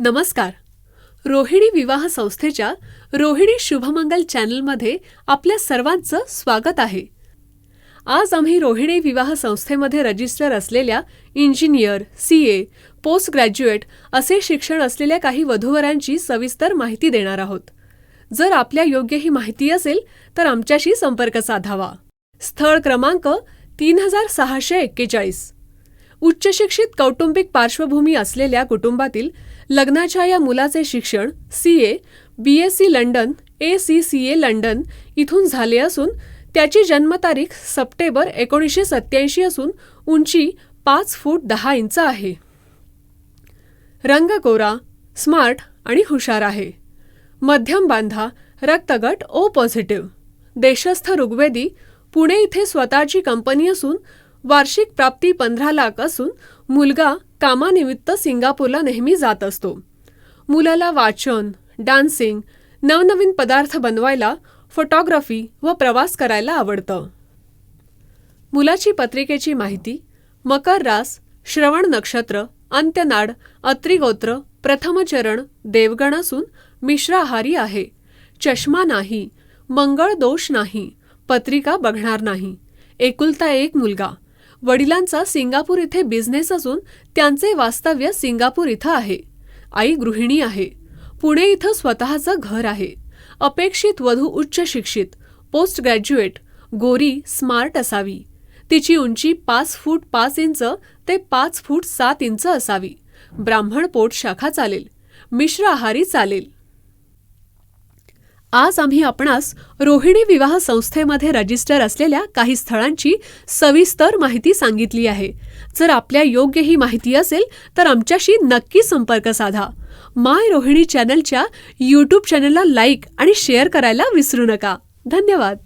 नमस्कार. रोहिणी विवाह संस्थेच्या रोहिणी शुभमंगल चॅनलमध्ये आपल्या सर्वांचं स्वागत आहे. आज आम्ही रोहिणी विवाह संस्थेमध्ये रजिस्टर असलेल्या engineer C A post graduate असे शिक्षण असलेल्या काही वधूवरांची सविस्तर माहिती देणार आहोत. जर आपल्या योग्य ही माहिती असेल तर आमच्याशी संपर्क साधावा. स्थळ क्रमांक तीन हजार सहाशे एक्केचाळीस. उच्चशिक्षित कौटुंबिक पार्श्वभूमी असलेल्या कुटुंबातील लग्नाच्या या मुलाचे शिक्षण C A B S C London A C C A London इथून झाले असून त्याची जन्मतारीख सप्टेंबर एकोणीसशे सत्याऐंशी असून उंची पाच फूट दहा इंच आहे. रंग कोरा स्मार्ट आणि हुशार आहे. मध्यम बांधा रक्तगट ओ पॉझिटिव्ह देशस्थ ऋग्वेदी पुणे इथे स्वतःची कंपनी असून वार्षिक प्राप्ती पंधरा लाख असून मुलगा कामानिमित्त सिंगापूरला नेहमी जात असतो. मुलाला वाचन डान्सिंग नवनवीन पदार्थ बनवायला फोटोग्राफी व प्रवास करायला आवडतं. मुलाची पत्रिकेची माहिती मकर रास श्रवण नक्षत्र अंत्यनाड अत्रिगोत्र प्रथमचरण देवगण असून मिश्राहारी आहे. चष्मा नाही मंगळ दोष नाही पत्रिका बघणार नाही. एकुलता एक मुलगा वडिलांचा सिंगापूर इथे बिझनेस असून त्यांचे वास्तव्य सिंगापूर इथं आहे. आई गृहिणी आहे. पुणे इथं स्वतःचं घर आहे. अपेक्षित वधू उच्च शिक्षित पोस्ट ग्रॅज्युएट गोरी स्मार्ट असावी. तिची उंची पाच फूट पाच इंच ते पाच फूट सात इंच असावी. ब्राह्मण पोट शाखा चालेल. मिश्र आहारी चालेल. आज आम्ही आपणास रोहिणी विवाह संस्थेमध्ये रजिस्टर असलेल्या काही स्थळांची सविस्तर माहिती सांगितली आहे. जर आपल्या योग्य ही माहिती असेल तर आमच्याशी नक्की संपर्क साधा. माय रोहिणी चॅनलच्या यूट्यूब चॅनलला लाईक आणि शेअर करायला विसरू नका. धन्यवाद.